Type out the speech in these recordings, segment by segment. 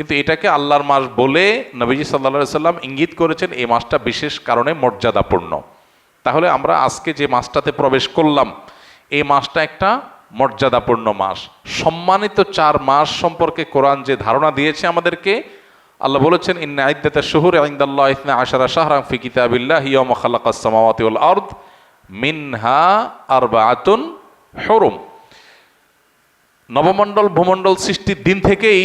কিন্তু এটাকে আল্লাহর মাস বলে নবীজি সাল্লা সাল্লাম ইঙ্গিত করেছেন, এই মাসটা বিশেষ কারণে মর্যাদাপূর্ণ। তাহলে আমরা আজকে যে মাসটাতে প্রবেশ করলাম, এই মাসটা একটা মর্যাদাপূর্ণ মাস। সম্মানিত চার মাস সম্পর্কে কোরআন যে ধারণা দিয়েছে আমাদেরকে, আল্লাহ বলেছেন, ইন্না আইদাতা শুহুর আইন্দাল্লাহ ইসনা আশারা শাহরাং ফি কিতাবিল্লাহ ইয়ামা খালাকাস সামাওয়াতি ওয়াল আরদ মিনহা আরবাআতুন হুরুম। নবমণ্ডল, ভূমণ্ডল সৃষ্টির দিন থেকেই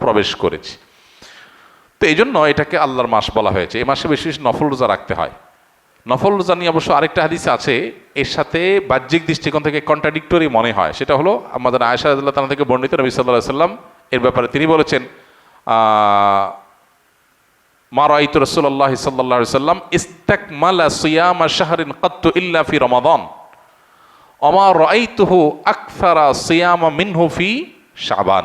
প্রবেশ করেছি। তো এই জন্য এটাকে আল্লাহর মাস বলা হয়েছে। এই মাসে বেশি বেশি নফল রোজা রাখতে হয়। নফল রোজা নিয়ে অবশ্য আরেকটা হাদিস আছে। এর সাথে বাহ্যিক দৃষ্টিকোণ থেকে কন্ট্রাডিক্টরি মনে হয়। সেটা হলো আমাদের আয়সা আল্লাহ তালা থেকে বর্ণিত নবী সাল্লাহ সাল্লাম। এর ব্যাপারে তিনি বলেছেন মা রাইত রসুল্লাহ সাল্লাহ সাল্লাম ইস্তাকমালা সিয়ামা শাহরিন কত্তু ইল্লা ফি রমাদান। অমা রাইতুহু আকসারা সিয়ামা মিনহু ফি শাবান।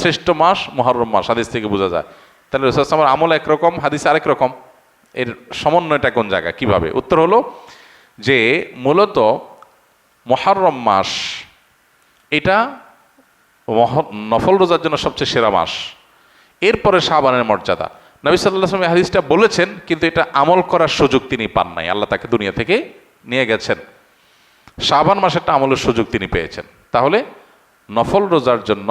শ্রেষ্ঠ মাস, মহরম মাস, হাদিস থেকে বোঝা যায়। তাহলে রসুলামের আমল একরকম, হাদিস আরেক রকম। এর সমন্বয়টা কোন জায়গা কীভাবে? উত্তর হলো যে, মূলত মহরম মাস, এটা নফল রোজার জন্য সবচেয়ে সেরা মাস। এরপরে শাহবানের মর্যাদা। নবী সাল্লাহ আসলাম হাদিসটা বলেছেন, কিন্তু এটা আমল করার সুযোগ তিনি পান নাই। আল্লাহ তাকে দুনিয়া থেকে নিয়ে গেছেন। শাহবান মাসেরটা আমলের সুযোগ তিনি পেয়েছেন। তাহলে নফল রোজার জন্য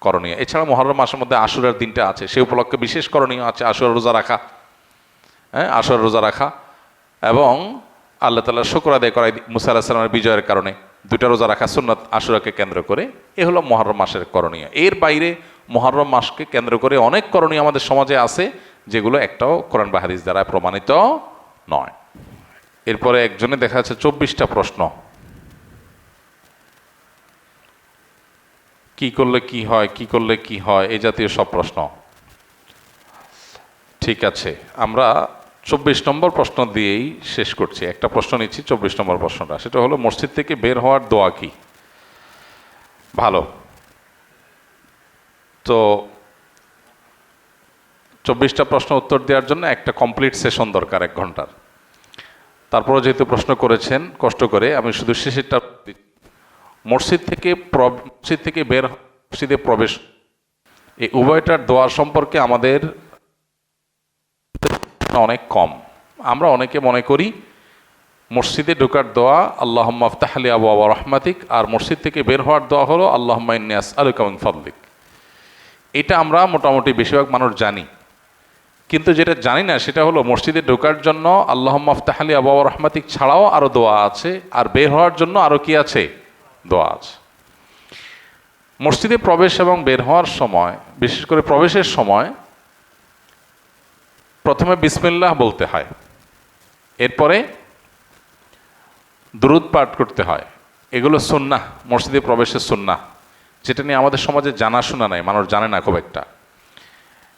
করণীয়। এছাড়া মহরম মাসের মধ্যে আশুরার দিনটা আছে। সেই উপলক্ষে বিশেষ করণীয় আছে আশুরা রোজা রাখা। হ্যাঁ আশুরা রোজা রাখা এবং আল্লাহ তালা শুক্র আদায় করাই মুসা আল্লাহ সাল্লামের বিজয়ের কারণে দুটা রোজা রাখা সুন্নত আশুরাকে কেন্দ্র করে। এ হলো মহরম মাসের করণীয়। এর বাইরে মহরম মাসকে কেন্দ্র করে অনেক করণীয় আমাদের সমাজে আছে, যেগুলো একটাও কোরআন বা হাদিস দ্বারা প্রমাণিত নয়। এরপরে একজনে দেখা যাচ্ছে চব্বিশটা প্রশ্ন। কি করলে কি হয়, কি করলে কি হয় এই জাতীয় সব প্রশ্ন। ঠিক আছে, আমরা চব্বিশ নম্বর প্রশ্ন দিয়েই শেষ করছি। একটা প্রশ্ন নিচ্ছি চব্বিশ নম্বর প্রশ্নটা। সেটা হলো, মসজিদ থেকে বের হওয়ার দোয়া কি? ভালো। তো চব্বিশটা প্রশ্ন উত্তর দেওয়ার জন্য একটা কমপ্লিট সেশন দরকার এক ঘণ্টার। তারপরে যেহেতু প্রশ্ন করেছেন, কষ্ট করে আমি শুধু শেষেরটা। মসজিদ থেকে মসজিদ থেকে বের মসজিদে প্রবেশ। এই উভয়টার দোয়া সম্পর্কে আমাদের অনেক কম। আমরা অনেকে মনে করি, মসজিদে ঢোকার দোয়া আল্লাহ আফতাহলি আবু আবা রহমাতিক, আর মসজিদ থেকে বের হওয়ার দোয়া হলো আল্লাহ ইন্নিয়াস আলুকামিন ফদলিক। এটা আমরা মোটামুটি বেশিরভাগ মানুষ জানি। কিন্তু যেটা জানি না, সেটা হলো মসজিদে ঢোকার জন্য আল্লাহ আফতাহলি আবু আবা রহমাতিক ছাড়াও আরও দোয়া আছে, আর বের হওয়ার জন্য আরও কি আছে? দোয়া আছে মসজিদে প্রবেশ এবং বের হওয়ার সময়, বিশেষ করে প্রবেশের সময়, প্রথমে বিসমিল্লাহ বলতে হয়। এরপরে দুরুদ পাঠ করতে হয়। এগুলো সুন্না মসজিদে প্রবেশের সুন্না যেটা নিয়ে আমাদের সমাজে জানাশোনা নাই, মানুষ জানে না খুব একটা।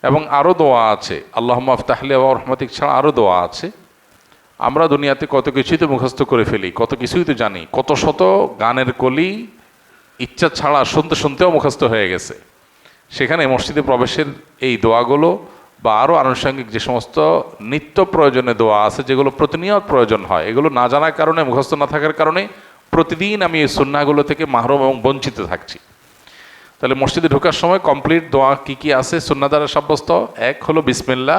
এবং আরও দোয়া আছে আল্লাহ আফতাহলি আবা রহমাতিক ছাড়া আরও দোয়া আছে। আমরা দুনিয়াতে কত কিছুই তো মুখস্থ করে ফেলি, কত কিছুই তো জানি, কত শত গানের কলি ইচ্ছা ছাড়া শুনতে শুনতেও মুখস্থ হয়ে গেছে। সেখানে মসজিদে প্রবেশের এই দোয়াগুলো বা আরও আনুষঙ্গিক যে সমস্ত নিত্য প্রয়োজনে দোয়া আছে, যেগুলো প্রতিনিয়ত প্রয়োজন হয়, এগুলো না জানার কারণে, মুখস্থ না থাকার কারণে প্রতিদিন আমি এই সুন্নাগুলো থেকে মাহরুম এবং বঞ্চিত থাকছি। তাহলে মসজিদে ঢোকার সময় কমপ্লিট দোয়া কি কি আছে? সুন্না দ্বারা সাব্যস্ত এক হলো বিসমিল্লা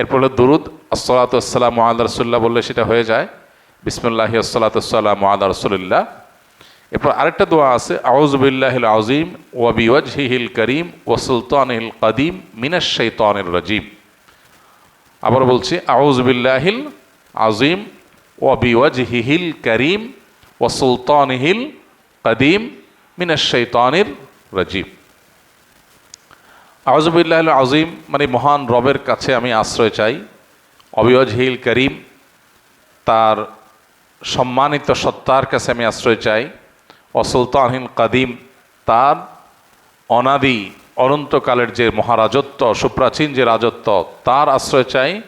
এরপর হলো দুরুদ আসসালাতাম মহাদ রসুল্লাহ বললে সেটা হয়ে যায়। বিসমুল্লাহি আসসালাতাম মহাদ রসুল্লাহ এরপর আরেকটা দোয়া আছে আউজবিল্লাহিল আজিম ওয়াবিওয়াজহিল করিম ও সুলতানিল কদিম মিনাস শৈতানির রাজিম। আবার বলছি আউজবিল্লাহিল আজিম ওয়াবিওয়াজহিল করিম ও সুলতানিহিল কদিম মিনাস শৈতানির রাজিম। আউজবিল্লাহ আজিম মানে মহান রবের কাছে আমি আশ্রয় চাই। অবিয়জ অবিওয়াজহিল করিম, তার সম্মানিত সত্তার কাছে আমি আশ্রয় চাই। অসুলতানহীন কাদিম, তার অনাদি অনন্তকালের যে মহারাজত্ব, সুপ্রাচীন যে রাজত্ব, তার আশ্রয় চাই।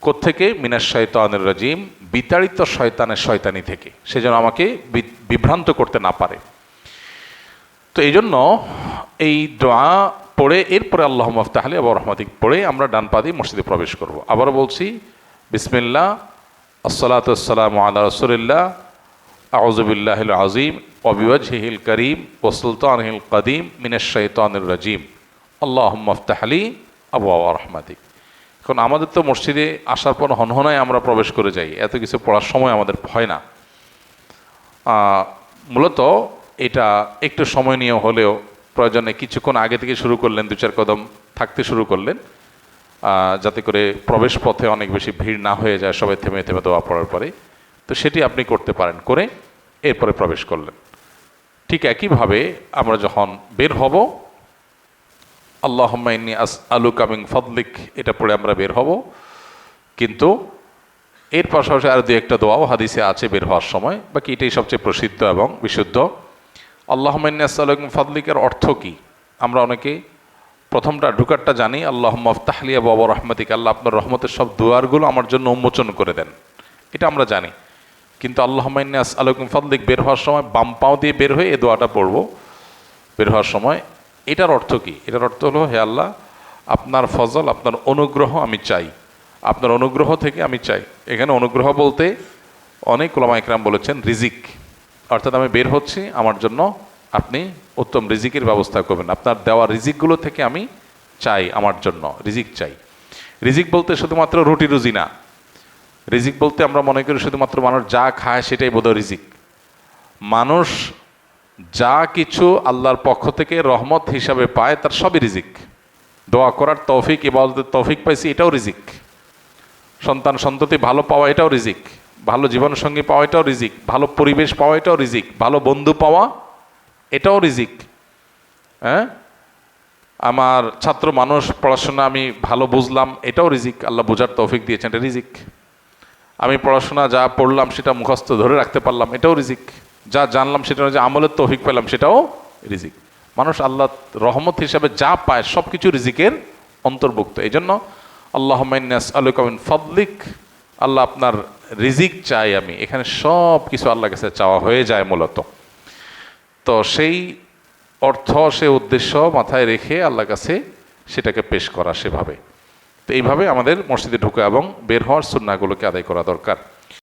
কোত্থেকে? মিনাস শয়তানের রাজিম, বিতাড়িত শয়তানের শয়তানি থেকে। সে যেন আমাকে বিভ্রান্ত করতে না পারে। তো এই জন্য এই দোয়া পড়ে, এরপরে আল্লাহ মফতাহলি আবার রহমাতিক পড়ে আমরা ডান পা দিয়ে মসজিদে প্রবেশ করব। আবার বলছি বিসমিল্লা আসসালাতাম আল্লাহ রসুলিল্লাহ আউজবিল্লাহিল আজিম অবিওয়াজহিল করিম ও সুলতানহিল কদিম মিনের শৈতানুর রাজিম। আল্লাহ মফতাহলি আবু আবা রহমাতিক। এখন আমাদের তো মসজিদে আসার পর হনহনায় আমরা প্রবেশ করে যাই, এত কিছু পড়ার সময় আমাদের হয় না। মূলত এটা একটু সময় নিয়ে হলেও প্রয়োজনে কিছুক্ষণ আগে থেকে শুরু করলেন, দু চার কদম থাকতে শুরু করলেন যাতে করে প্রবেশ পথে অনেক বেশি ভিড় না হয়ে যায়, সবাই থেমে থেমে দেওয়া পড়ার পরে। তো সেটি আপনি করতে পারেন, করে এরপরে প্রবেশ করলেন। ঠিক একইভাবে আমরা যখন বের হব আল্লাহ আস আলু কামিং ফদলিক, এটা পড়ে আমরা বের হব। কিন্তু এর পাশাপাশি আরও দু একটা দোয়াও হাদিসে আছে বের হওয়ার সময়। বাকি এটাই সবচেয়ে প্রসিদ্ধ এবং বিশুদ্ধ। আল্লাহ আলাইকুম ফাদলিকের অর্থ কি? আমরা অনেকে প্রথমটা, ঢুকারটা জানি আল্লাহ মফতাহলিয়া বাবা রহমতিক, আল্লাহ আপনার রহমতের সব দুয়ারগুলো আমার জন্য উন্মোচন করে দেন। এটা আমরা জানি। কিন্তু আল্লাহ মাইনাস আলাইকুম ফাদলিক, বের হওয়ার সময় বাম পাও দিয়ে বের হয়ে এ দোয়াটা পড়ব। বের হওয়ার সময় এটার অর্থ কি? এটার অর্থ হলো, হে আল্লাহ, আপনার ফজল, আপনার অনুগ্রহ আমি চাই। আপনার অনুগ্রহ থেকে আমি চাই। এখানে অনুগ্রহ বলতে অনেক ওলামা একরাম বলেছেন, রিজিক। অর্থাৎ আমি বের হচ্ছি, আমার জন্য আপনি উত্তম রিজিকের ব্যবস্থা করবেন। আপনার দেওয়া রিজিকগুলো থেকে আমি চাই, আমার জন্য রিজিক চাই। রিজিক বলতে শুধুমাত্র রুটি রুজি না। রিজিক বলতে আমরা মনে করি শুধুমাত্র মানুষ যা খায় সেটাই বোধ রিজিক। মানুষ যা কিছু আল্লাহর পক্ষ থেকে রহমত হিসাবে পায়, তার সবই রিজিক। দোয়া করার তৌফিক, ইবাদতের তৌফিক পাইছি, এটাও রিজিক। সন্তান সন্ততি ভালো পাওয়া, এটাও রিজিক। ভালো জীবনসঙ্গী পাওয়া এটাও রিজিক, ভালো পরিবেশ পাওয়া এটাও রিজিক, ভালো বন্ধু পাওয়া এটাও রিজিক। হ্যাঁ? আমার ছাত্র মানুষ, পড়াশোনা আমি ভালো বুঝলাম, এটাও রিজিক, আল্লাহ বোঝার তৌফিক দিয়েছেন, এটা রিজিক। আমি পড়াশোনা যা পড়লাম সেটা মুখস্থ ধরে রাখতে পারলাম, এটাও রিজিক। যা জানলাম সেটা যে আমলের তৌফিক পেলাম, সেটাও রিজিক। মানুষ আল্লাহ রহমত হিসাবে যা পায় সব কিছু রিজিকের অন্তর্ভুক্ত। এই জন্য আল্লাহ আলুকামিন ফদলিক। আল্লাহ আপনার রিজিক চাই আমি। এখানে সব কিছু আল্লাহ কাছে চাওয়া হয়ে যায় মূলত। তো সেই অর্থ সে উদ্দেশ্য মাথায় রেখে আল্লাহ কাছে সেটাকে পেশ করা সেভাবে। তো এইভাবে আমাদের মসজিদে ঢুকে এবং বের হওয়ার সুন্নাগুলোকে আদায় করা দরকার।